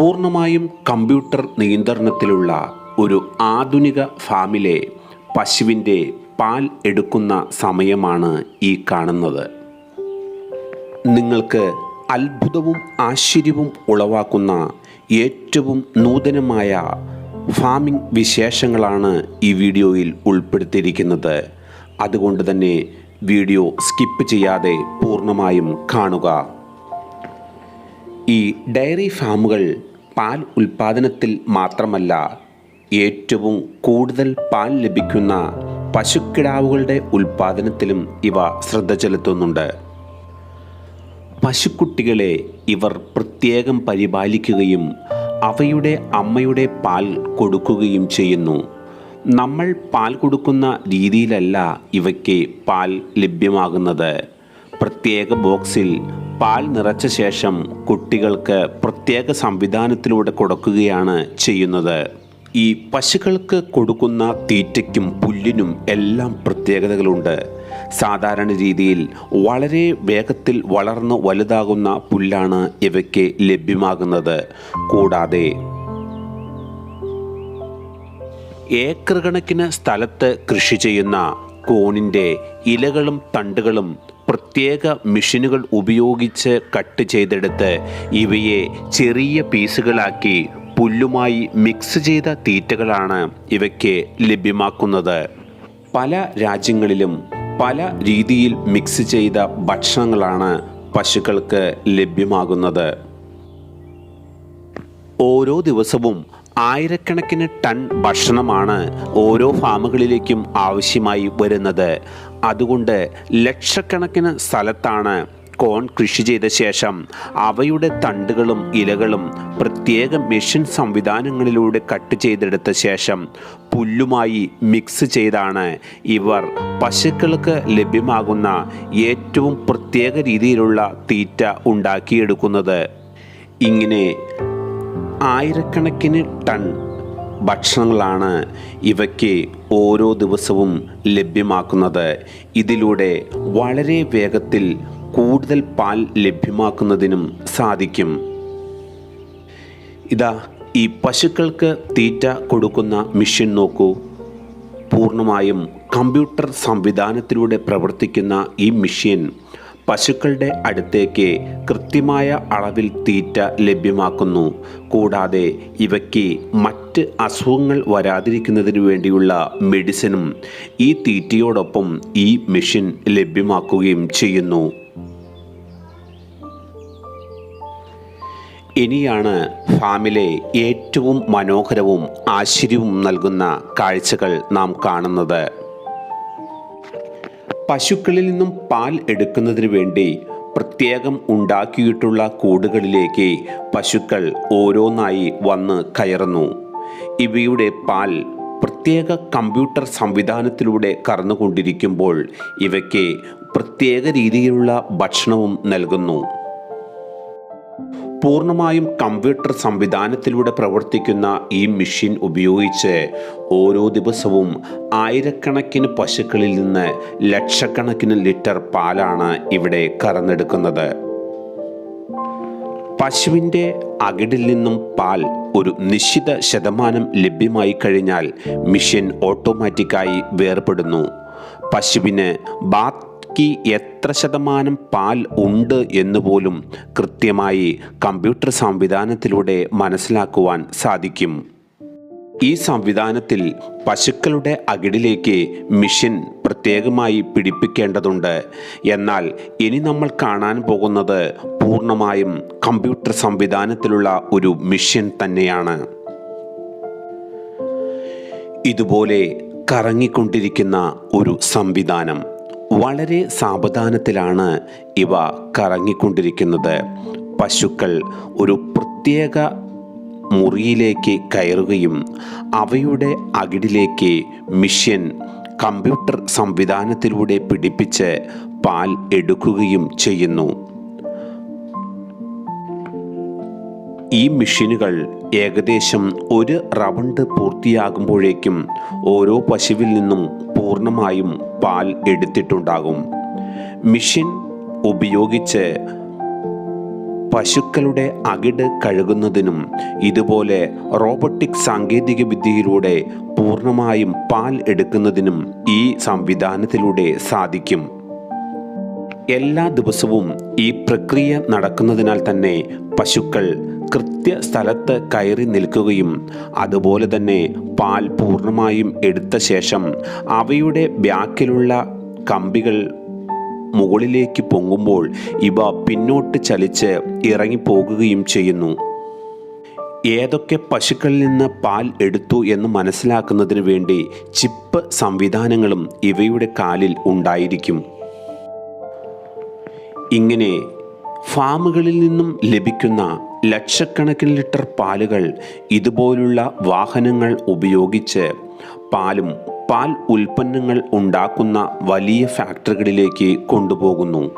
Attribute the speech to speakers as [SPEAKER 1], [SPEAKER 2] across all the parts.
[SPEAKER 1] പൂർണമായും കമ്പ്യൂട്ടർ നിയന്ത്രണത്തിലുള്ള ഒരു ആധുനിക ഫാമിലെ പശുവിന്റെ പാൽ എടുക്കുന്ന സമയമാണ് ഈ കാണുന്നത്. നിങ്ങൾക്ക് അത്ഭുതവും ആശ്ചര്യവും ഉളവാക്കുന്ന ഏറ്റവും നൂതനമായ ഫാമിംഗ് വിശേഷങ്ങളാണ് ഈ വീഡിയോയിൽ ഉൾപ്പെടുത്തിയിരിക്കുന്നത്. അതുകൊണ്ട് തന്നെ വീഡിയോ സ്കിപ്പ് ചെയ്യാതെ പൂർണമായും കാണുക. ഈ ഡയറി ഫാമുകൾ പാൽ ഉൽപാദനത്തിൽ മാത്രമല്ല ഏറ്റവും കൂടുതൽ പാൽ ലഭിക്കുന്ന പശുക്കിടാവുകളുടെ ഉൽപാദനത്തിലും ഇവ ശ്രദ്ധ ചെലുത്തുന്നുണ്ട്. പശുക്കുട്ടികളെ ഇവർ പ്രത്യേകം പരിപാലിക്കുകയും അവയുടെ അമ്മയുടെ പാൽ കൊടുക്കുകയും ചെയ്യുന്നു. നമ്മൾ പാൽ കൊടുക്കുന്ന രീതിയിലല്ല ഇവയ്ക്ക് പാൽ ലഭ്യമാകുന്നത്. പ്രത്യേക ബോക്സിൽ പാൽ നിറച്ച ശേഷം കുട്ടികൾക്ക് പ്രത്യേക സംവിധാനത്തിലൂടെ കൊടുക്കുകയാണ് ചെയ്യുന്നത്. ഈ പശുക്കൾക്ക് കൊടുക്കുന്ന തീറ്റയ്ക്കും പുല്ലിനും എല്ലാം പ്രത്യേകതകളുണ്ട്. സാധാരണ രീതിയിൽ വളരെ വേഗത്തിൽ വളർന്നു വലുതാകുന്ന പുല്ലാണ് ഇവയ്ക്ക് ലഭ്യമാകുന്നത്. കൂടാതെ ഏക്കർ കണക്കിന് സ്ഥലത്ത് കൃഷി ചെയ്യുന്ന കോണിന്റെ ഇലകളും തണ്ടുകളും പ്രത്യേക മെഷീനുകൾ ഉപയോഗിച്ച് കട്ട് ചെയ്തെടുത്ത് ഇവയെ ചെറിയ പീസുകളാക്കി പുല്ലുമായി മിക്സ് ചെയ്ത തീറ്റകളാണ് ഇവയ്ക്ക് ലഭ്യമാക്കുന്നത്. പല രാജ്യങ്ങളിലും പല രീതിയിൽ മിക്സ് ചെയ്ത ഭക്ഷണങ്ങളാണ് പശുക്കൾക്ക് ലഭ്യമാകുന്നത്. ഓരോ ദിവസവും ആയിരക്കണക്കിന് ടൺ ഭക്ഷണമാണ് ഓരോ ഫാമുകളിലേക്കും ആവശ്യമായി വരുന്നത്. അതുകൊണ്ട് ലക്ഷക്കണക്കിന് സ്ഥലത്താണ് കോൺ കൃഷി ചെയ്ത ശേഷം അവയുടെ തണ്ടുകളും ഇലകളും പ്രത്യേക മെഷീൻ സംവിധാനങ്ങളിലൂടെ കട്ട് ചെയ്തെടുത്ത ശേഷം പുല്ലുമായി മിക്സ് ചെയ്താണ് ഇവർ പശുക്കൾക്ക് ലഭ്യമാകുന്ന ഏറ്റവും പ്രത്യേക രീതിയിലുള്ള തീറ്റ ഉണ്ടാക്കിയെടുക്കുന്നത്. ഇങ്ങനെ ആയിരക്കണക്കിന് ടൺ ഭക്ഷണങ്ങളാണ് ഇവയ്ക്ക് ഓരോ ദിവസവും ലഭ്യമാക്കുന്നത്. ഇതിലൂടെ വളരെ വേഗത്തിൽ കൂടുതൽ പാൽ ലഭ്യമാക്കുന്നതിനും സാധിക്കും. ഇതാ ഈ പശുക്കൾക്ക് തീറ്റ കൊടുക്കുന്ന മെഷീൻ നോക്കൂ. പൂർണമായും കമ്പ്യൂട്ടർ സംവിധാനത്തിലൂടെ പ്രവർത്തിക്കുന്ന ഈ മെഷീൻ പശുക്കളുടെ അടുത്തേക്ക് കൃത്യമായ അളവിൽ തീറ്റ ലഭ്യമാക്കുന്നു. കൂടാതെ ഇവയ്ക്ക് മറ്റ് അസുഖങ്ങൾ വരാതിരിക്കുന്നതിന് വേണ്ടിയുള്ള മെഡിസിനും ഈ തീറ്റയോടൊപ്പം ഈ മെഷീൻ ലഭ്യമാക്കുകയും ചെയ്യുന്നു. ഇനിയാണ് ഫാമിലെ ഏറ്റവും മനോഹരവും ആശ്ചര്യവും നൽകുന്ന കാഴ്ചകൾ നാം കാണുന്നത്. പശുക്കളിൽ നിന്നും പാൽ എടുക്കുന്നതിന് വേണ്ടി പ്രത്യേകം ഉണ്ടാക്കിയിട്ടുള്ള കൂടുകളിലേക്ക് പശുക്കൾ ഓരോന്നായി വന്ന് കയറുന്നു. ഇവയുടെ പാൽ പ്രത്യേക കമ്പ്യൂട്ടർ സംവിധാനത്തിലൂടെ കറന്നുകൊണ്ടിരിക്കുമ്പോൾ ഇവയ്ക്ക് പ്രത്യേക രീതിയിലുള്ള ഭക്ഷണവും നൽകുന്നു. പൂർണമായും കമ്പ്യൂട്ടർ സംവിധാനത്തിലൂടെ പ്രവർത്തിക്കുന്ന ഈ മെഷീൻ ഉപയോഗിച്ച് ഓരോ ദിവസവും ആയിരക്കണക്കിന് പശുക്കളിൽ നിന്ന് ലക്ഷക്കണക്കിന് ലിറ്റർ പാലാണ് ഇവിടെ കറന്നെടുക്കുന്നത്. പശുവിന്റെ അകിടിൽ നിന്നും പാൽ ഒരു നിശ്ചിത ശതമാനം ലഭ്യമായി കഴിഞ്ഞാൽ മെഷീൻ ഓട്ടോമാറ്റിക്കായി വേർപെടുന്നു. പശുവിന് ബാത്ത് ബാക്കി എത്ര ശതമാനം പാൽ ഉണ്ട് എന്ന് പോലും കൃത്യമായി കമ്പ്യൂട്ടർ സംവിധാനത്തിലൂടെ മനസ്സിലാക്കുവാൻ സാധിക്കും. ഈ സംവിധാനത്തിൽ പശുക്കളുടെ അകിടിലേക്ക് മിഷൻ പ്രത്യേകമായി പിടിപ്പിക്കേണ്ടതുണ്ട്. എന്നാൽ ഇനി നമ്മൾ കാണാൻ പോകുന്നത് പൂർണമായും കമ്പ്യൂട്ടർ സംവിധാനത്തിലുള്ള ഒരു മിഷൻ തന്നെയാണ്. ഇതുപോലെ കറങ്ങിക്കൊണ്ടിരിക്കുന്ന ഒരു സംവിധാനം. വളരെ സാവധാനത്തിലാണ് ഇവ കറങ്ങിക്കൊണ്ടിരിക്കുന്നത്. പശുക്കൾ ഒരു പ്രത്യേക മുറിയിലേക്ക് കയറുകയും അവയുടെ അകിടിലേക്ക് മിഷ്യൻ കമ്പ്യൂട്ടർ സംവിധാനത്തിലൂടെ പിടിപ്പിച്ച് പാൽ എടുക്കുകയും ചെയ്യുന്നു. ഈ മെഷീനുകൾ ഏകദേശം ഒരു റൗണ്ട് പൂർത്തിയാകുമ്പോഴേക്കും ഓരോ പശുവിൽ നിന്നും പൂർണമായും പാൽ എടുത്തിട്ടുണ്ടാകും. മിഷിൻ ഉപയോഗിച്ച് പശുക്കളുടെ അകിട് കഴുകുന്നതിനും ഇതുപോലെ റോബോട്ടിക് സാങ്കേതിക വിദ്യയിലൂടെ പൂർണമായും പാൽ എടുക്കുന്നതിനും ഈ സംവിധാനത്തിലൂടെ സാധിക്കും. എല്ലാ ദിവസവും ഈ പ്രക്രിയ നടക്കുന്നതിനാൽ തന്നെ പശുക്കൾ കൃത്യ സ്ഥലത്ത് കയറി നിൽക്കുകയും അതുപോലെ തന്നെ പാൽ പൂർണമായും എടുത്ത ശേഷം അവയുടെ ബാക്കിലുള്ള കമ്പികൾ മുകളിലേക്ക് പൊങ്ങുമ്പോൾ ഇവ പിന്നോട്ട് ചലിച്ച് ഇറങ്ങിപ്പോകുകയും ചെയ്യുന്നു. ഏതൊക്കെ പശുക്കളിൽ നിന്ന് പാൽ എടുത്തു എന്ന് മനസ്സിലാക്കുന്നതിന് വേണ്ടി ചിപ്പ് സംവിധാനങ്ങളും ഇവയുടെ കാലിൽ ഉണ്ടായിരിക്കും. ഇങ്ങനെ ഫാമുകളിൽ നിന്നും ലഭിക്കുന്ന ലക്ഷക്കണക്കിന് ലിറ്റർ പാലുകൾ ഇതുപോലുള്ള വാഹനങ്ങൾ ഉപയോഗിച്ച് പാലും പാൽ ഉൽപ്പന്നങ്ങൾ ഉണ്ടാക്കുന്ന വലിയ ഫാക്ടറികളിലേക്ക് കൊണ്ടുപോകുന്നു.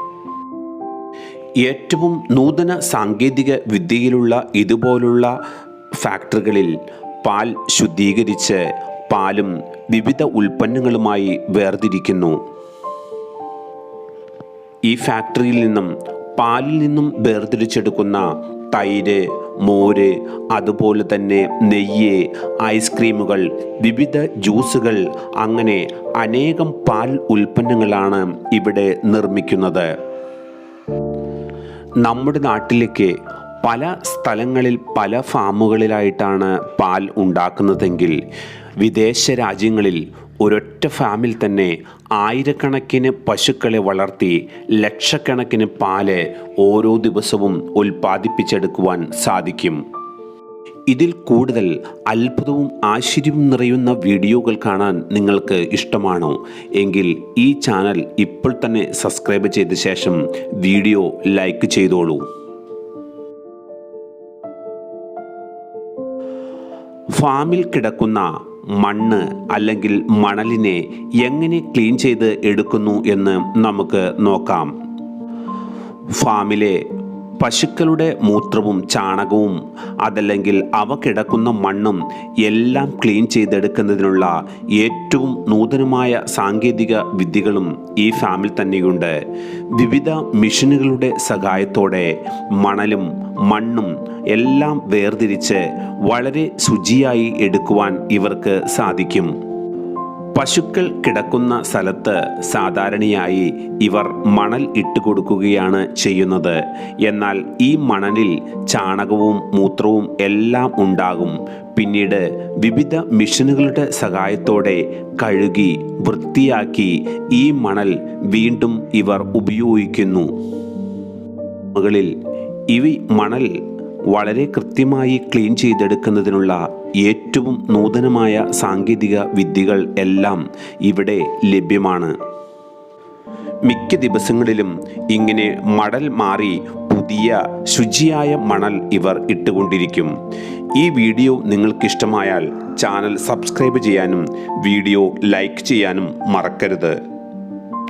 [SPEAKER 1] ഏറ്റവും നൂതന സാങ്കേതിക വിദ്യയിലുള്ള ഇതുപോലുള്ള ഫാക്ടറികളിൽ പാൽ ശുദ്ധീകരിച്ച് പാലും വിവിധ ഉൽപ്പന്നങ്ങളുമായി വേർതിരിക്കുന്നു. ഈ ഫാക്ടറിയിൽ നിന്നും പാലിൽ നിന്നും വേർതിരിച്ചെടുക്കുന്ന തൈര് മോര് അതുപോലെ തന്നെ നെയ്യ് ഐസ്ക്രീമുകൾ വിവിധ ജ്യൂസുകൾ അങ്ങനെ അനേകം പാൽ ഉൽപ്പന്നങ്ങളാണ് ഇവിടെ നിർമ്മിക്കുന്നത്. നമ്മുടെ നാട്ടിലേക്ക് പല സ്ഥലങ്ങളിൽ പല ഫാമുകളിലായിട്ടാണ് പാൽ ഉണ്ടാക്കുന്നതെങ്കിൽ വിദേശ രാജ്യങ്ങളിൽ ഒരൊറ്റ ഫാമിൽ തന്നെ ആയിരക്കണക്കിന് പശുക്കളെ വളർത്തി ലക്ഷക്കണക്കിന് പാൽ ഓരോ ദിവസവും ഉൽപ്പാദിപ്പിച്ചെടുക്കുവാൻ സാധിക്കും. ഇതിൽ കൂടുതൽ അത്ഭുതവും ആശ്ചര്യവും നിറയുന്ന വീഡിയോകൾ കാണാൻ നിങ്ങൾക്ക് ഇഷ്ടമാണോ? എങ്കിൽ ഈ ചാനൽ ഇപ്പോൾ തന്നെ സബ്സ്ക്രൈബ് ചെയ്ത ശേഷം വീഡിയോ ലൈക്ക് ചെയ്തോളൂ. ഫാമിൽ കിടക്കുന്ന മണ്ണ് അല്ലെങ്കിൽ മണലിനെ എങ്ങനെ ക്ലീൻ ചെയ്ത് എടുക്കുന്നു എന്ന് നമുക്ക് നോക്കാം. ഫാമിലെ പശുക്കളുടെ മൂത്രവും ചാണകവും അതല്ലെങ്കിൽ അവ കിടക്കുന്ന മണ്ണും എല്ലാം ക്ലീൻ ചെയ്തെടുക്കുന്നതിനുള്ള ഏറ്റവും നൂതനമായ സാങ്കേതിക വിദ്യകളും ഈ ഫാമിൽ തന്നെയുണ്ട്. വിവിധ മെഷീനുകളുടെ സഹായത്തോടെ മണലും മണ്ണും എല്ലാം വേർതിരിച്ച് വളരെ ശുചിയായി എടുക്കുവാൻ ഇവർക്ക് സാധിക്കും. പശുക്കൾ കിടക്കുന്ന സ്ഥലത്ത് സാധാരണയായി ഇവർ മണൽ ഇട്ടുകൊടുക്കുകയാണ് ചെയ്യുന്നത്. എന്നാൽ ഈ മണലിൽ ചാണകവും മൂത്രവും എല്ലാം ഉണ്ടാകും. പിന്നീട് വിവിധ മിഷനുകളുടെ സഹായത്തോടെ കഴുകി വൃത്തിയാക്കി ഈ മണൽ വീണ്ടും ഇവർ ഉപയോഗിക്കുന്നു. മുകളിൽ ഇവി മണൽ വളരെ കൃത്യമായി ക്ലീൻ ചെയ്തെടുക്കുന്നതിനുള്ള ഏറ്റവും നൂതനമായ സാങ്കേതിക വിദ്യകൾ എല്ലാം ഇവിടെ ലഭ്യമാണ്. മിക്ക ദിവസങ്ങളിലും ഇങ്ങനെ മടൽ മാറി പുതിയ ശുചിയായ മണൽ ഇവർ ഇട്ടുകൊണ്ടിരിക്കും. ഈ വീഡിയോ നിങ്ങൾക്കിഷ്ടമായാൽ ചാനൽ സബ്സ്ക്രൈബ് ചെയ്യാനും വീഡിയോ ലൈക്ക് ചെയ്യാനും മറക്കരുത്.